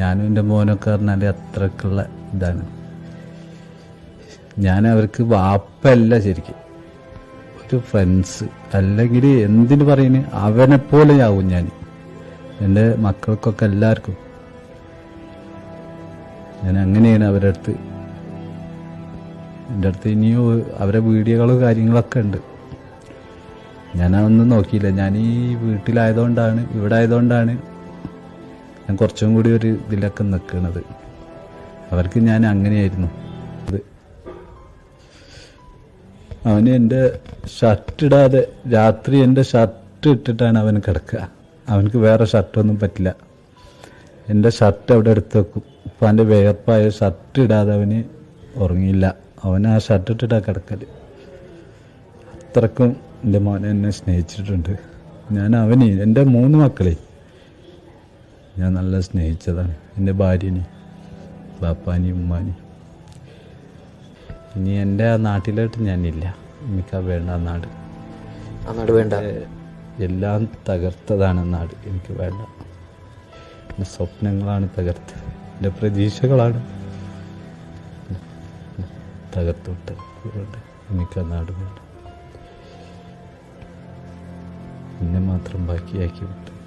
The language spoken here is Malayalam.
ഞാനും എന്റെ മോനൊക്കെ പറഞ്ഞാൽ അത്രക്കുള്ള ഇതാണ്. ഞാൻ അവർക്ക് വാപ്പല്ല ശരിക്കും. ഒരു ഫ്രണ്ട്സ് അല്ലെങ്കിൽ എന്തിനു പറയുന്നത് അവനെ ആവും ഞാൻ എന്റെ മക്കൾക്കൊക്കെ എല്ലാവർക്കും. ഞാൻ അങ്ങനെയാണ് അവരുടെ അടുത്ത് എന്റെ അടുത്ത് ഇനിയും അവരെ വീഡിയോകളും കാര്യങ്ങളൊക്കെ ഉണ്ട്. ഞാൻ അതൊന്നും നോക്കിയില്ല. ഞാൻ ഈ വീട്ടിലായതുകൊണ്ടാണ് ഇവിടെ ആയതുകൊണ്ടാണ് ഞാൻ കുറച്ചും കൂടി ഒരു ഇതിലൊക്കെ നിൽക്കുന്നത് അവർക്ക് ഞാൻ അങ്ങനെയായിരുന്നു. അത് അവന് എന്റെ ഷർട്ട് ഇടാതെ രാത്രി എന്റെ ഷർട്ട് ഇട്ടിട്ടാണ് അവൻ കിടക്കുക. അവനക്ക് വേറെ ഷർട്ടൊന്നും പറ്റില്ല. എന്റെ ഷർട്ട് അവിടെ എടുത്ത് വെക്കും. ഇപ്പം അവന്റെ വേർപ്പായ ഷർട്ട് ഇടാതെ അവന് ഉറങ്ങിയില്ല. അവൻ ആ ഷർട്ട് ഇട്ടിട്ടാണ് കിടക്കൽ അത്രക്കും എന്റെ മോനെ എന്നെ സ്നേഹിച്ചിട്ടുണ്ട്. ഞാൻ അവനെ എന്റെ മൂന്ന് മക്കളെ ഞാൻ നല്ല സ്നേഹിച്ചതാണ് എന്റെ ഭാര്യനെ ബാപ്പാനി ഉമ്മാനി ഇനി എന്റെ ആ നാട്ടിലോട്ട് ഞാനില്ല. എനിക്ക് വേണ്ട ആ നാട്. ആ നാട് വേണ്ട. എല്ലാം തകർത്തതാണ് നാട്. എനിക്ക് വേണ്ട. എന്റെ സ്വപ്നങ്ങളാണ് തകർത്തത്. എന്റെ പ്രതീക്ഷകളാണ് തകർത്തോട്ട് അതുകൊണ്ട് എനിക്ക് ആ നാട് വേണ്ട. എന്നെ മാത്രം ബാക്കിയാക്കി വിട്ടു